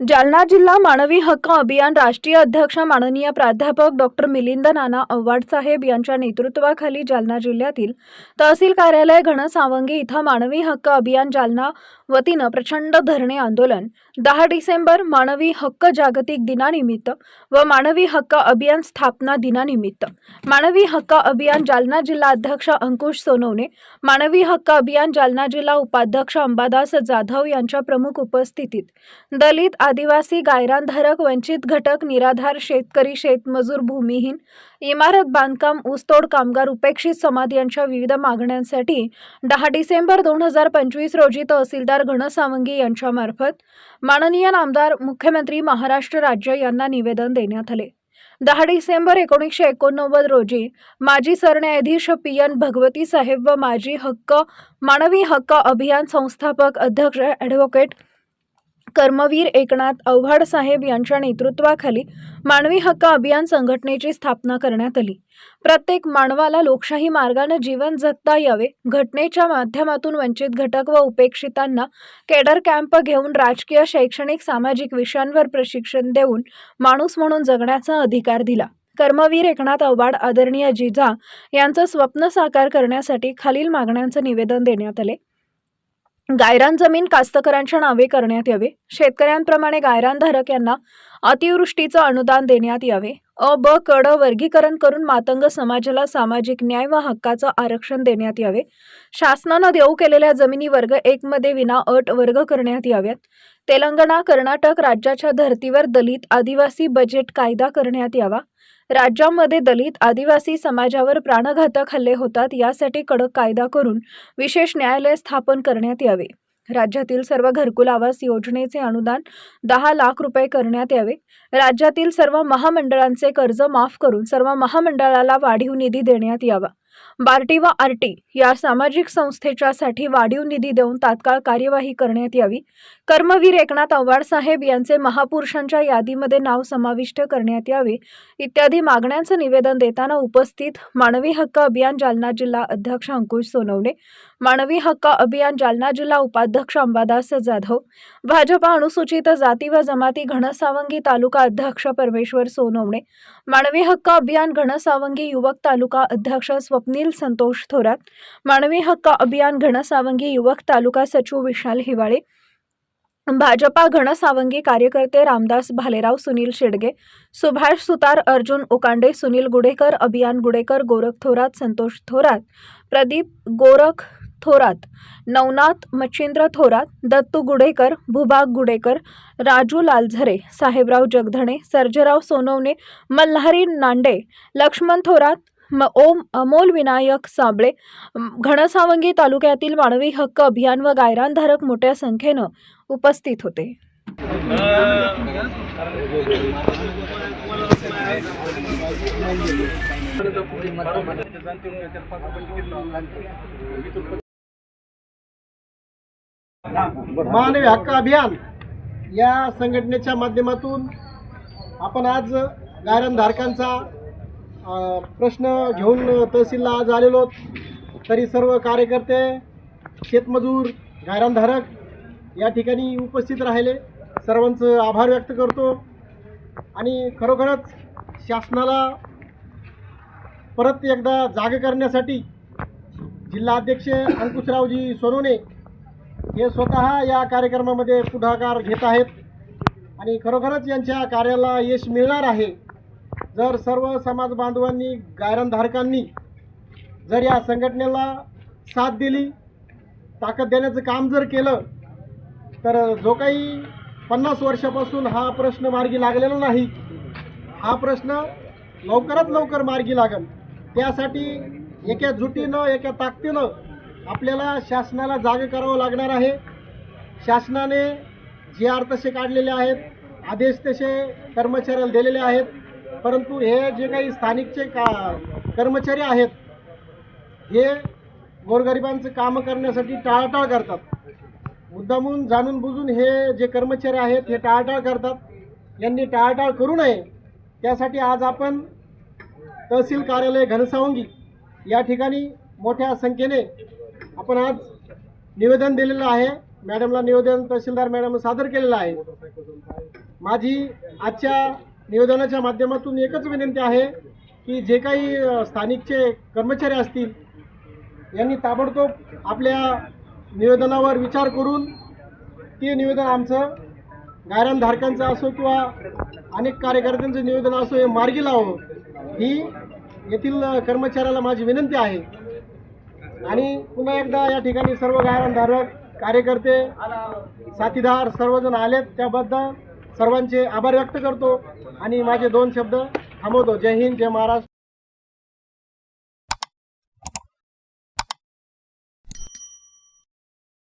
जालना जिल्हा मानवी हक्क अभियान राष्ट्रीय अध्यक्ष माननीय प्राध्यापक डॉक्टर मिलिंद नाना आव्हाड साहेब यांच्या नेतृत्वाखाली जालना जिल्ह्यातील तहसील कार्यालय घनसावंगी इथं मानवी हक्क अभियान जालना वतीनं प्रचंड धरणे आंदोलन. दहा डिसेंबर मानवी हक्क जागतिक दिनानिमित्त व मानवी हक्क अभियान स्थापना दिनानिमित्त. मानवी हक्क अभियान जालना जिल्हा अध्यक्ष अंकुश सोनवणे मानवी हक्क अभियान जालना जिल्हा उपाध्यक्ष अंबादास जाधव यांच्या प्रमुख उपस्थितीत दलित आदिवासी गायरानधारक वंचित घटक निराधार शेतकरी शेतमजूर भूमिहीन इमारत बांधकाम ऊसतोड कामगार उपेक्षित समाज यांच्या विविध मागण्यांसाठी दहा डिसेंबर दोन हजार पंचवीस रोजी तहसीलदार घनसावंगी यांच्यामार्फत माननीय नामदार मुख्यमंत्री महाराष्ट्र राज्य यांना निवेदन देण्यात आले. दहा डिसेंबर एकोणीसशे एकोणनव्वद रोजी माजी सरन्यायाधीश पी एन भगवती साहेब व माजी हक्क मानवी हक्क अभियान संस्थापक अध्यक्ष ॲडव्होकेट कर्मवीर एकनाथ अव्हाड साहेब यांच्या नेतृत्वाखाली मानवी हक्क अभियान संघटनेची स्थापना करण्यात आली. प्रत्येक मानवाला लोकशाही मार्गाने जीवन जगता यावे घटनेच्या माध्यमातून वंचित घटक व उपेक्षितांना केडर कॅम्प घेऊन राजकीय शैक्षणिक सामाजिक विषयांवर प्रशिक्षण देऊन माणूस म्हणून जगण्याचा अधिकार दिला. कर्मवीर एकनाथ आव्हाड आदरणीय जिजा यांचं स्वप्न साकार करण्यासाठी खालील मागण्यांचं निवेदन देण्यात आले. गायरान जमीन कास्तकरांच्या नावे करण्यात यावे. शेतकऱ्यांप्रमाणे गायरानधारक यांना अतिवृष्टीचं अनुदान देण्यात यावे. अ ब कड वर्गीकरण करून मातंग समाजाला सामाजिक न्याय व हक्काचं आरक्षण देण्यात यावे. शासनानं देऊ केलेल्या जमिनी वर्ग एक मध्ये विना अट वर्ग करण्यात याव्यात. तेलंगणा कर्नाटक राज्याच्या धर्तीवर दलित आदिवासी बजेट कायदा करण्यात यावा. राज्यामध्ये दलित आदिवासी समाजावर प्राणघातक हल्ले होतात यासाठी कडक कायदा करून विशेष न्यायालय स्थापन करण्यात यावे. राज्यातील सर्व घरकुल आवास योजनेचे अनुदान दहा लाख रुपये करण्यात यावे. राज्यातील सर्व महामंडळांचे कर्ज माफ करून सर्व महामंडळाला वाढीव निधी देण्यात यावा. बार्टी व आरटी या सामाजिक संस्थेच्यासाठी वाढीव निधी देऊन तात्काळ कार्यवाही करण्यात यावी. कर्मवीर एकनाथ आव्हाड साहेब यांचे महापुरुषांच्या यादीमध्ये नाव समाविष्ट करण्यात यावे इत्यादी मागण्यांचं निवेदन देताना उपस्थित मानवी हक्क अभियान जालना जिल्हा अध्यक्ष अंकुश सोनवणे मानवी हक्क अभियान जालना जिल्हा उपाध्यक्ष अंबादास जाधव भाजपा अनुसूचित जाती व जमाती घनसावंगी तालुका अध्यक्ष परमेश्वर सोनवणे मानवी हक्क अभियान घनसावंगी युवक तालुका अध्यक्ष स्वप्नील संतोष थोरात मानवी हक्क अभियान घनसावंगी युवक तालुका सचिव विशाल हिवाळे भाजपा घनसावंगी कार्यकर्ते रामदास भालेराव सुनील शेडगे सुभाष सुतार अर्जुन उकांडे सुनील गुडेकर अभियान गुडेकर गोरख थोरात संतोष थोरात प्रदीप गोरख थोरात नवनाथ मच्छिंद्र थोरात दत्तू गुडेकर भूभाग गुडेकर राजू लालझरे साहेबराव जगधणे सर्जेराव सोनवणे मल्हारी नांडे लक्ष्मण थोरात ओम अमोल विनायक साबळे घनसावंगी तालुक्यातील मानवी हक्क अभियान व गायरानधारक मोठ्या संख्येनं उपस्थित होते. मानवी हक्क अभियान या संघटनेच्या माध्यमातून आपण आज गायरनधारकांचा प्रश्न घेऊन तहसीलला आज आलेलो तरी सर्व कार्यकर्ते शेतमजूर गायरानधारक या ठिकाणी उपस्थित राहिले. सर्वांचं आभार व्यक्त करतो. आणि खरोखरच शासनाला परत एकदा जाग करण्यासाठी जिल्हाध्यक्ष अंकुशरावजी सोनवणे हे स्वतः या कार्यक्रमामध्ये पुढाकार घेत आहेत. आणि खरोखरच यांच्या कार्याला यश मिळणार आहे. जर सर्व समाज बांधवांनी गायरनधारकांनी जर या संघटनेला साथ दिली ताकद देण्याचं काम जर केलं तर जो काही पन्नास वर्षापासून हा प्रश्न मार्गी लागलेला नाही हा प्रश्न लवकरात लवकर मार्गी लागेल. त्यासाठी एका जुटीनं एका ताकदीनं आपल्याला शासनाला जागे करावं लागणार आहे. शासनाने जे आर तसे काढलेले आहेत आदेश तसे कर्मचाऱ्याला दिलेले आहेत. परंतु हे जे काही स्थानिकचे का कर्मचारी आहेत हे गोरगरिबांचं कामं करण्यासाठी टाळाटाळ करतात. मुद्दामून जाणून बुजून हे जे कर्मचारी आहेत हे टाळाटाळ करतात. यांनी टाळाटाळ करू नये. त्यासाठी आज आपण तहसील कार्यालय घनसावंगी या ठिकाणी मोठ्या संख्येने आपण आज निवेदन दिलेलं आहे. मॅडमला निवेदन तहसीलदार मॅडम सादर केलेलं आहे. माझी आजच्या निवेदनाच्या माध्यमातून एकच विनंती आहे की जे काही स्थानिकचे कर्मचारी असतील यांनी ताबडतोब आपल्या निवेदनावर विचार करून ते निवेदन आमचं गायरानधारकांचं असो किंवा अनेक कार्यकर्त्यांचं निवेदन असो हे मार्गी लावं ही येथील कर्मचाऱ्याला माझी विनंती आहे. आणि पुन्हा एकदा या ठिकाणी सर्व गायरानधारक कार्यकर्ते साथीदार सर्वजण आलेत. त्याबद्दल सर्वांचे आभार व्यक्त करतो आणि माझे दोन शब्द थांबवतो. जय हिंद जय महाराष्ट्र.